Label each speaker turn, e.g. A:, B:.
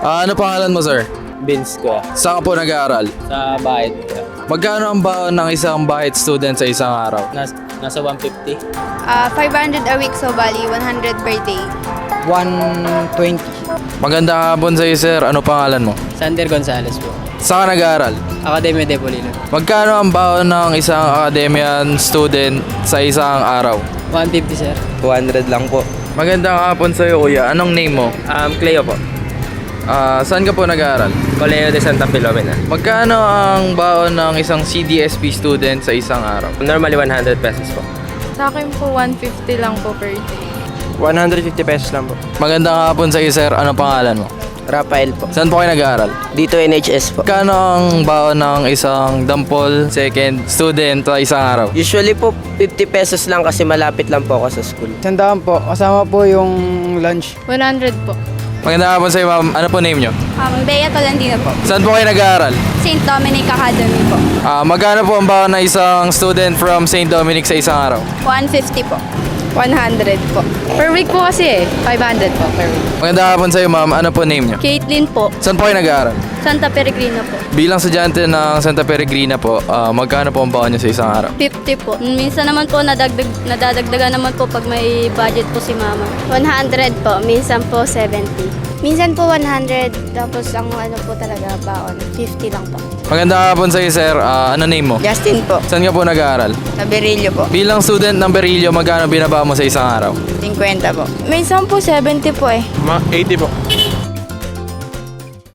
A: Ah, ano pangalan mo, sir?
B: Beans ko
A: Saan ka po nag-aaral?
B: sa bahay ko.
A: Magkano ang baon ng isang bahit student sa isang araw?
B: Nas, nasa 150.
C: Ah, 500 a week, so bali 100 per day.
D: 120.
A: Magandang hapon sa iyo, sir. Ano pangalan mo?
B: Sander Gonzales po.
A: Saan ka nag-aaral?
B: Academia de Polino.
A: Magkano ang baon ng isang academian student sa isang araw?
B: 150 sir.
D: 200 lang po.
A: Magandang hapon sa iyo, kuya. Anong name mo?
B: Um, Cleo po.
A: Ah, saan ka po nag-aaral?
B: Colegio de Santa Filomena.
A: Magkano ang baon ng isang CDSP student sa isang araw?
B: Normally 100 pesos po.
C: Sa akin po, 150 lang po per day.
D: 150 pesos lang po.
A: Magandang hapon sa iyo, sir. Ano pangalan mo?
D: Rafael po.
A: Saan po kayo nag-aaral?
D: Dito NHS po.
A: Magkano ang baon ng isang dampol second student sa isang araw?
D: Usually po 50 pesos lang kasi malapit lang po ako sa school.
E: Sandaan po, kasama po yung lunch.
C: 100 po.
A: Magandang hapon sa iyo, ma'am. Ano po name nyo?
C: Um, Bea Tolandino po.
A: Saan po kayo nag-aaral?
C: St. Dominic Academy po.
A: Ah, magkano po ang baon ng isang student from St. Dominic sa isang araw?
C: 150 po. 100 po. Per week po kasi eh. 500 po per week.
A: Magandang hapon sa iyo, ma'am. Ano po name nyo?
C: Caitlin po.
A: Saan po kayo nag-aaral?
C: Santa Peregrina po.
A: Bilang estudyante ng Santa Peregrina po, ah, magkano po ang baon nyo sa isang araw?
C: 50 po. Minsan naman po nadagdag, nadadagdagan naman po pag may budget po si mama.
F: 100 po, minsan po 70. Minsan po 100, tapos ang ano po talaga baon, 50 lang po.
A: Magandang hapon sa iyo, sir. Ah, ano name mo?
D: Justin po.
A: Saan ka po nag-aaral?
D: Sa Berillo po.
A: Bilang student ng Berillo, magkano binaba mo sa isang araw?
D: 50 po.
F: Minsan po 70 po eh.
A: 80 po.